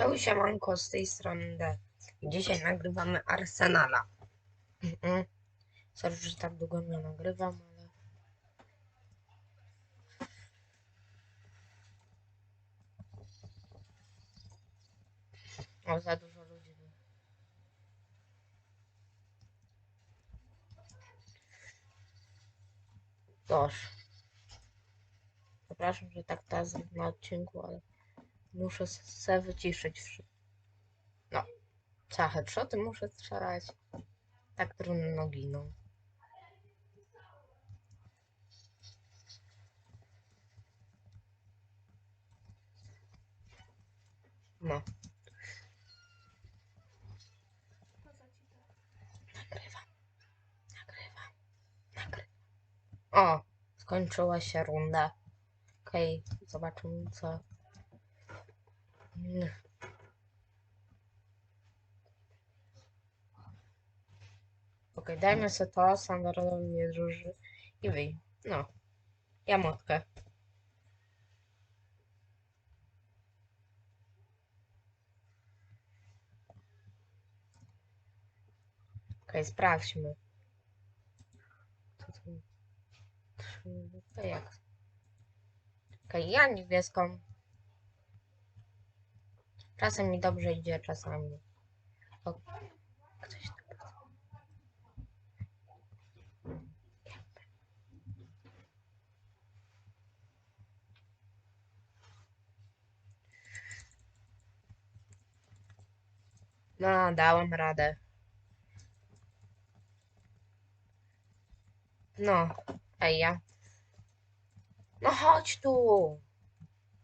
Hej, siemanko, z tej strony D. Dzisiaj nagrywamy Arsenala. Mhm. Sorry, że tak długo nie nagrywam, ale... O, za dużo ludzi. Dosz. Przepraszam, że tak teraz na odcinku, ale muszę se wyciszyć. No, co, headshoty muszę strzelać. Tak trudno giną. No, nagrywam. Nagrywam. Nagrywam. O, skończyła się runda. Okej, zobaczymy co. Mm. Okej, dajmy sobie to, standardowy nie druży i wyj. No, ja motkę. Okej, sprawdźmy. To jak? Okej, ja niebieską. Czasem mi dobrze idzie, czasami. O, ktoś tu. No, dałam radę. No, ej ja. No chodź tu.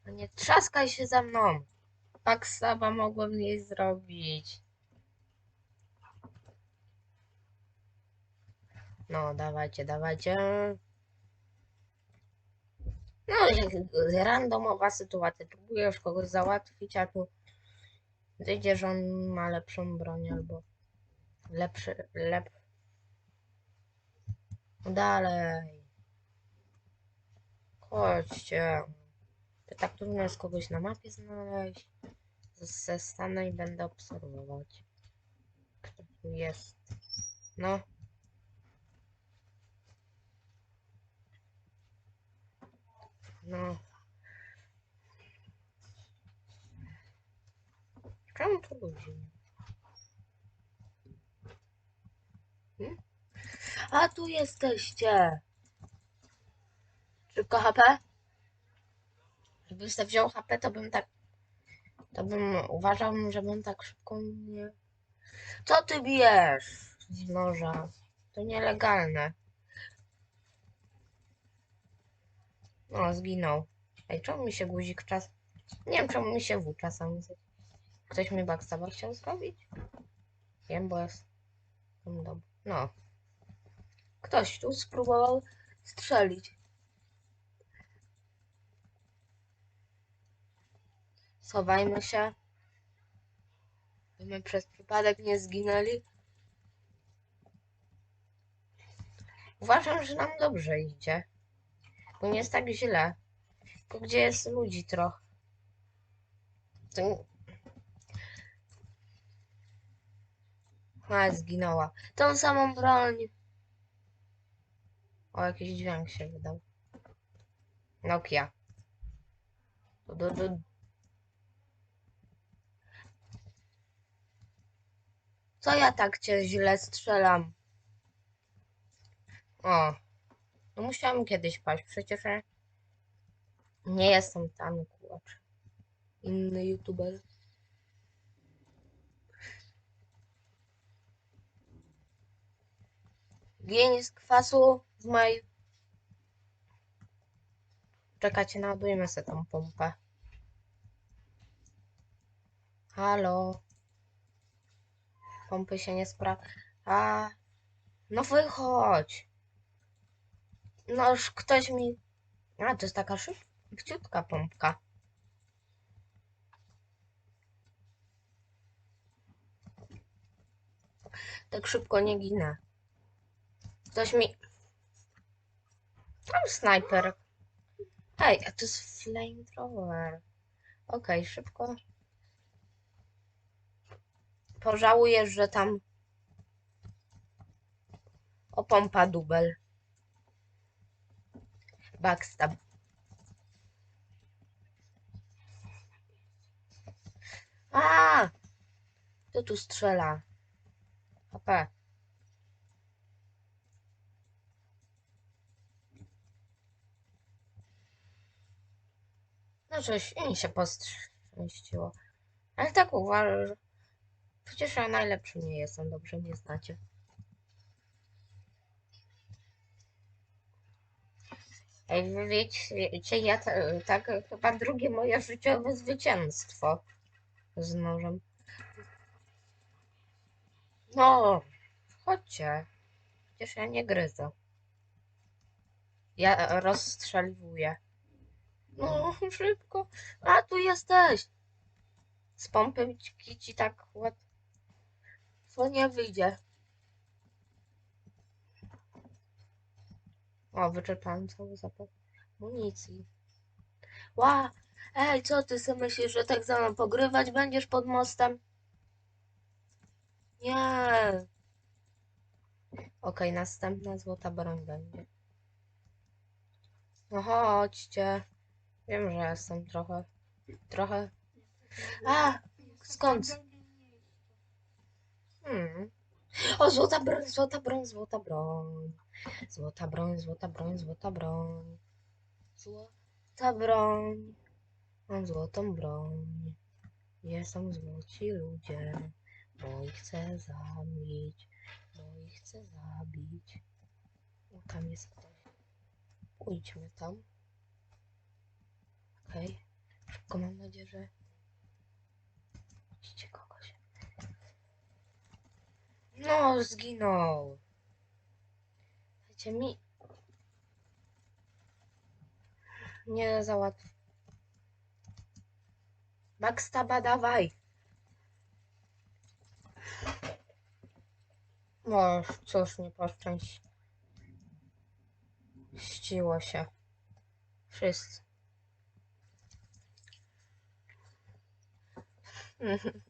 No nie trzaskaj się ze mną. Tak sama mogłem jej zrobić. No, dawajcie, dawajcie. No, jak randomowa sytuacja. Próbujesz kogoś załatwić, a tu wyjdzie, że on ma lepszą broń albo lepszy, lep... Dalej. Chodźcie. To tak trudno jest kogoś na mapie znaleźć. Se stanę i będę obserwować. Kto tu jest? No. No. Czemu tu ludzi? Hmm? A tu jesteście! Szybko HP? Sobie wziął HP, to bym tak. To bym uważał, że bym tak szybko nie. Co ty bijesz z noża? To nielegalne. No, zginął. Ej, czemu mi się guzik czas. Nie wiem, czemu mi się w czasami. z- Ktoś mi backstabber chciał zrobić? Wiem, bo jest. No. Ktoś tu spróbował strzelić. Schowajmy się. By my przez przypadek nie zginęli. Uważam, że nam dobrze idzie. Bo nie jest tak źle. Tylko gdzie jest ludzi trochę. To... A, zginęła. Tą samą broń. O, jakiś dźwięk się wydał. Nokia. Du, du, du. Co ja tak cię źle strzelam? O. No musiałam kiedyś paść. Przecież nie jestem tam kurczę. Inny youtuber. Gień z kwasu w mojej... Czekajcie, naładujmy sobie tą pompę. Halo. Pompy się nie spra... A... No wychodź. No już ktoś mi... A, to jest taka szybciutka pompka. Tak szybko nie ginę. Ktoś mi... Tam snajper. Hej, a to jest flamethrower. Okej, szybko. Pożałujesz, że tam o pompa dubel. Backstab. A! Kto tu strzela? HP. No coś mi się poszczęściło. Ale tak uważam, przecież ja najlepszy nie jestem, dobrze mnie znacie. Ej, wy wiecie, ja ta, tak chyba drugie moje życiowe zwycięstwo z nożem. No, chodźcie. Przecież ja nie gryzę. Ja rozstrzeliwuję. No, szybko. A, tu jesteś. Z pompy ci, tak łatwo nie wyjdzie. O, wyczerpałem cały zapas amunicji. Ła! Ej, co ty sobie myślisz, że tak za mną pogrywać będziesz pod mostem? Nie. Okej, następna złota broń będzie. No chodźcie. Wiem, że jestem trochę, trochę... A! Skąd? Hmm. O, złota broń, złota broń, złota broń. Złota broń, złota broń, złota broń. Złota broń. Mam złotą broń. Są złoci ludzie, bo ich chcę zabić. Bo ich chcę zabić. O, tam jest ktoś. Pójdźmy tam. Okej. Szybko mam nadzieję, że widzicie kogoś. No, zginął. Dajcie mi. Nie załatw. Backstaba dawaj. O, cóż, nie poszczęściło się. Wszyscy. Mhm.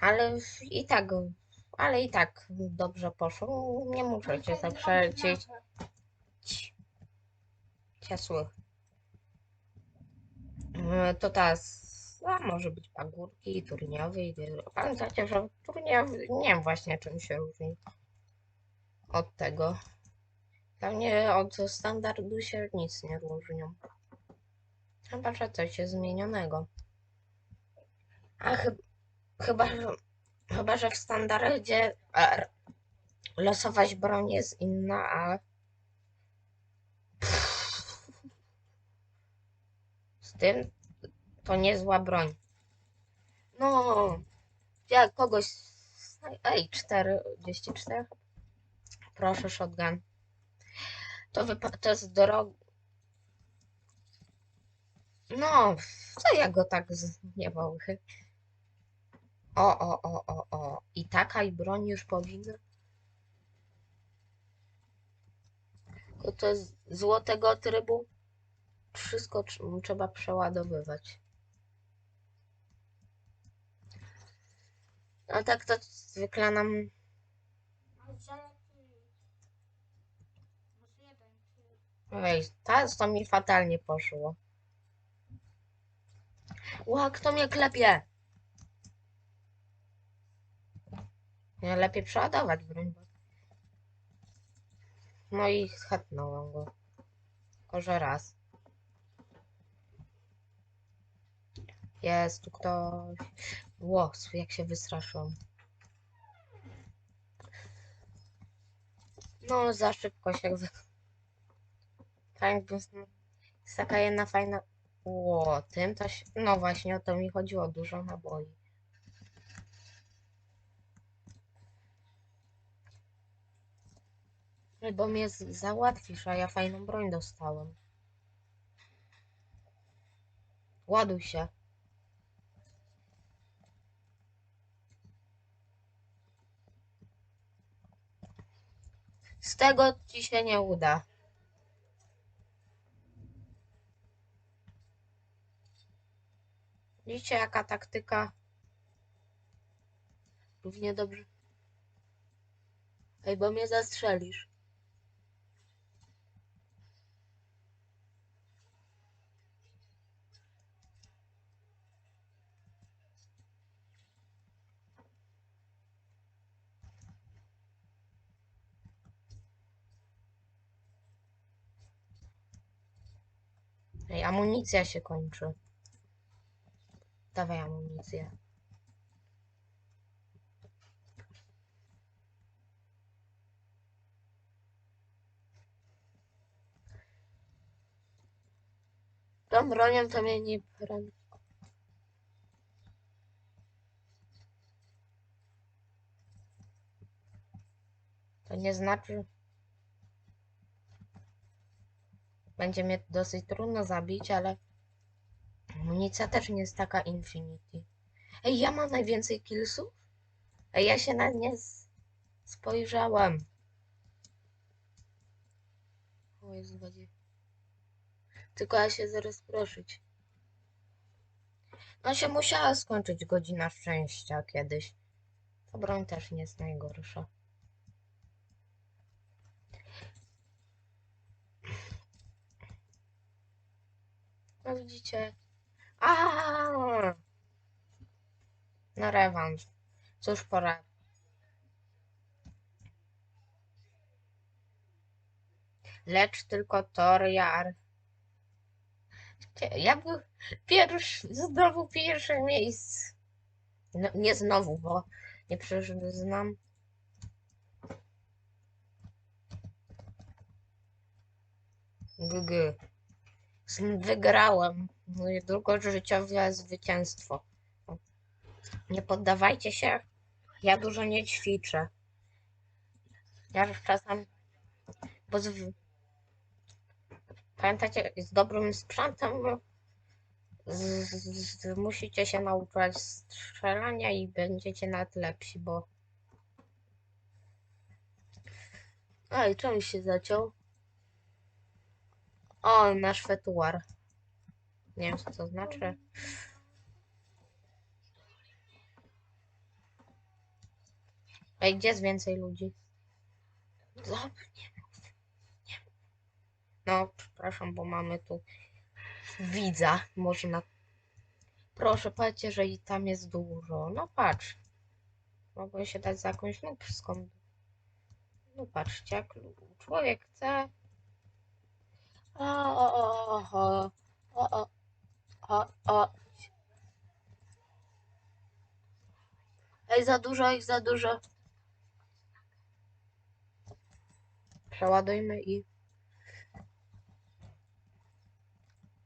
Ale i tak, ale i tak dobrze poszło. Nie muszę cię zaprzeczyć. Ciasły. E, To teraz a może być pagórki, turniejowy. i- Pamiętacie, że turniejowy nie wiem właśnie czym się różni od tego. Pewnie od standardu się nic nie różnią. Chyba, że coś jest zmienionego. A chy chyba, chyba, że w standardzie e, losować broń jest inna, a z tym to niezła broń. No, jak kogoś. Ej, 44. Proszę, shotgun. To, wypa- to jest drogo. No, co ja go tak zniewał? O, o, o, o, o. I taka i broń już powinna. To z złotego trybu wszystko tr- trzeba przeładowywać. No tak to zwykle nam Ej, teraz to mi fatalnie poszło. Ła, kto mnie klepie? Nie, lepiej przeładować broń. No i schetnąłem go. Tylko, że raz. Jest tu ktoś. Łos, jak się wystraszyłem. No, za szybko się wy... Jest jest taka jedna fajna... Ło, tym to się... No właśnie, o to mi chodziło. Dużo naboi. Ej, Bo mnie załatwisz, a ja fajną broń dostałem. Ładuj się. Z tego ci się nie uda. Widzicie jaka taktyka? Równie dobrze. Ej, bo mnie zastrzelisz. Ej, amunicja się kończy. Dawaj amunicję. Tą bronią to mnie nie broni. To nie znaczy... Będzie mnie dosyć trudno zabić, ale... Amunicja też nie jest taka infinity. Ej, ja mam najwięcej killsów? Ej, ja się na nie spojrzałem. O, jest 20. Tylko ja się zaraz proszyć. No się musiała skończyć godzina szczęścia kiedyś. Ta broń też nie jest najgorsza. No widzicie. A! Na rewanż. Cóż pora. Lecz tylko Toriar. Ja był pierwszy, znowu pierwsze miejsce. No, nie znowu, bo nie przyznam. GG. Wygrałem. Moje długożyciowe zwycięstwo. Nie poddawajcie się. Ja dużo nie ćwiczę. Ja już czasem. Bo z... Pamiętacie, z dobrym sprzętem z, z, musicie się nauczyć strzelania i będziecie nawet lepsi, bo. Ej, czemu się zaciął? O, nasz fetuar. Nie wiem, co to znaczy. Ej, gdzie jest więcej ludzi? Zob, nie. Nie. No, przepraszam, bo mamy tu widza. Można. Proszę, patrzcie, że i tam jest dużo. No patrz. Mogę się dać za jakąś nubską. No patrzcie, jak człowiek chce. O, o, o, o, o, o, o, o. Ej, za dużo ich, za dużo. Przeładujmy i...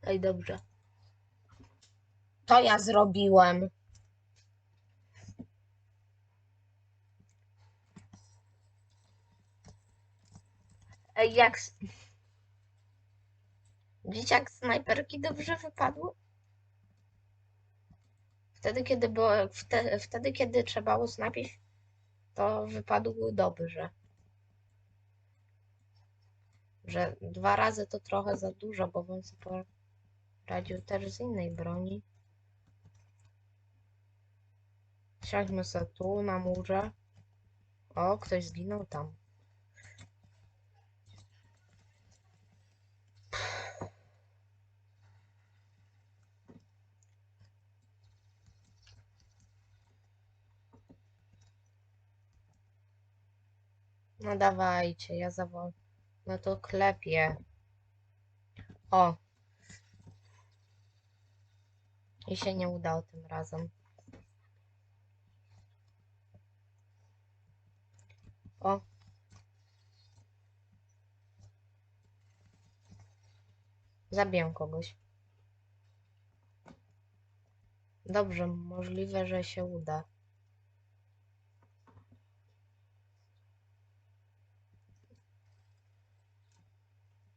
Ej, dobrze. To ja zrobiłem. Ej, jak... jak snajperki dobrze wypadły? Wtedy, kiedy było... Wtedy, wtedy kiedy trzeba było snapić, to wypadły dobrze. Że dwa razy to trochę za dużo, bo bym sobie poradził też z innej broni. Siądźmy sobie tu na murze. O, ktoś zginął tam. No dawajcie, ja zawol. No to klepię. O. I się nie udało tym razem. O. Zabiję kogoś. Dobrze, możliwe, że się uda.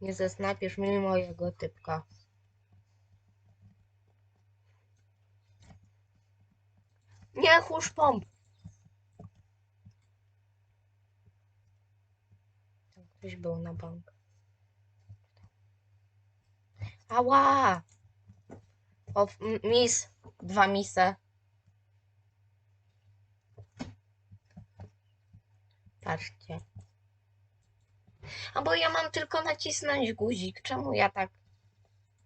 Nie zesnapiesz mi mojego typka. Nie chórz pomp! Tam Ktoś był na bank. Ała! O, mis. Dwa mise. Patrzcie. A bo ja mam tylko nacisnąć guzik. Czemu ja tak...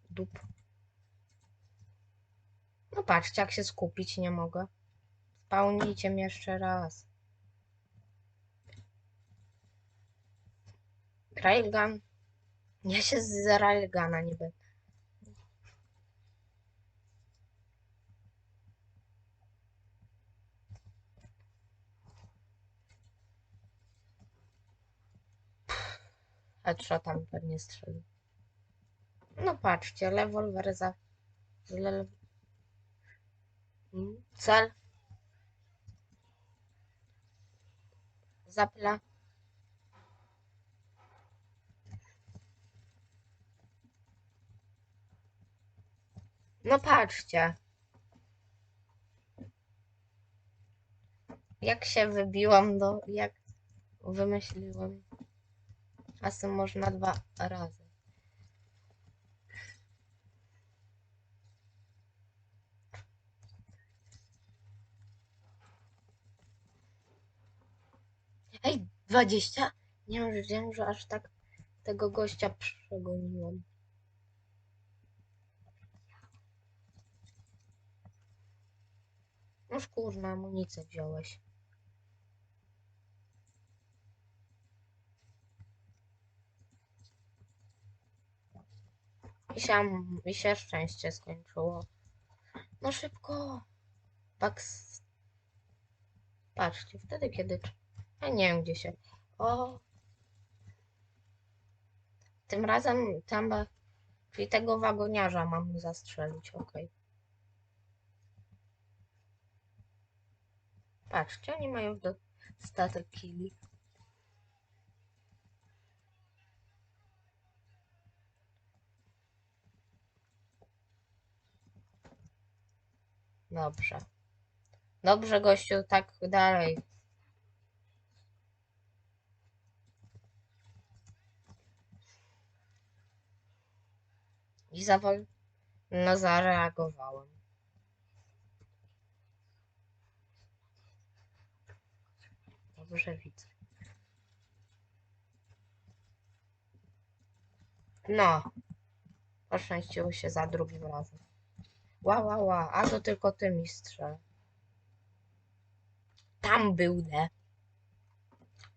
Dup. No patrzcie, jak się skupić nie mogę. Spełnijcie mnie jeszcze raz. Railgun. Ja się z Railguna nie będę. Headshotem pewnie strzelił. No patrzcie, rewolwer za... z le... Mm, Cel. Zapla. No patrzcie. Jak się wybiłam do... jak wymyśliłam. Tym można dwa razy. Ej, 20? Nie wiedziałem, że aż tak tego gościa przegoniłam. Noż kurna, amunicję wziąłeś. I się, I się szczęście skończyło. No szybko. Pax. Patrzcie, wtedy kiedy... Ja nie wiem gdzie się... O! Tym razem tam... Czyli tego wagoniarza mam zastrzelić, okej. Patrzcie, oni mają do statek killi. Dobrze. Dobrze, gościu, tak dalej. I zawol... No, zareagowałem. Dobrze widzę. No. Poszczęściło się za drugim razem. Ła, ła, ła. A to tylko ty, mistrze. Tam był, ne?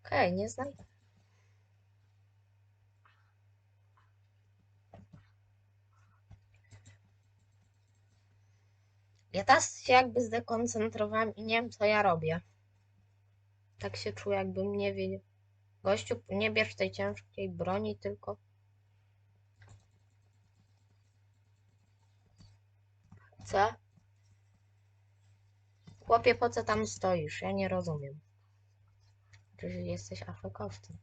Okej, nie znam. Ja teraz się jakby zdekoncentrowałem i nie wiem, co ja robię. Tak się czuję, jakbym nie wiedział. Gościu, nie bierz tej ciężkiej broni, tylko... Co? Chłopie, po co tam stoisz? Ja nie rozumiem. Czy jesteś afekowcem?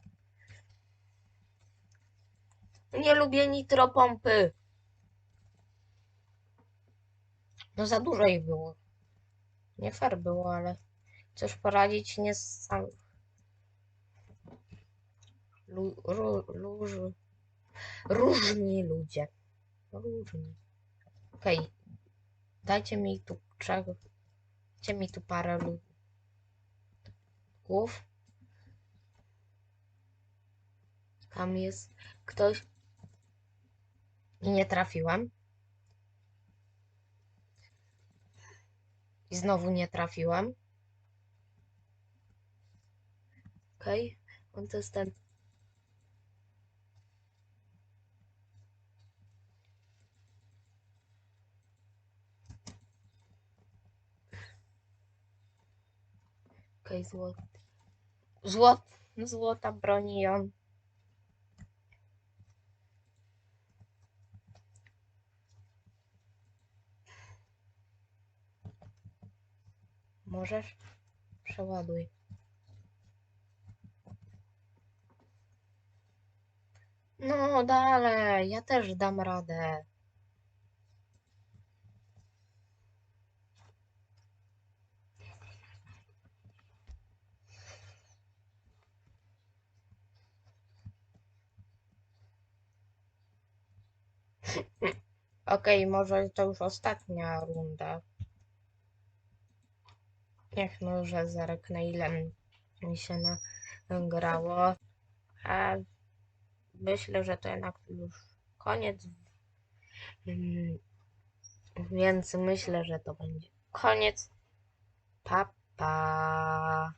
Nie lubię nitropompy. No za dużo ich było. Nie fair było, ale cóż poradzić, nie sam... Lu, ru, różni ludzie. Różni. Okej. Dajcie mi tu trzech. Dajcie mi tu parę głów. Tam jest ktoś. I nie trafiłem. I znowu nie trafiłem. Okej, on to jest ten. Okej, złot. Złot. Złota broni on. Możesz? Przeładuj. No dalej, ja też dam radę. Okej, może to już ostatnia runda. Niech no, że zerknę ile mi się na grało. A myślę, że to jednak już koniec. Mm, Więc myślę, że to będzie koniec. Pa, pa.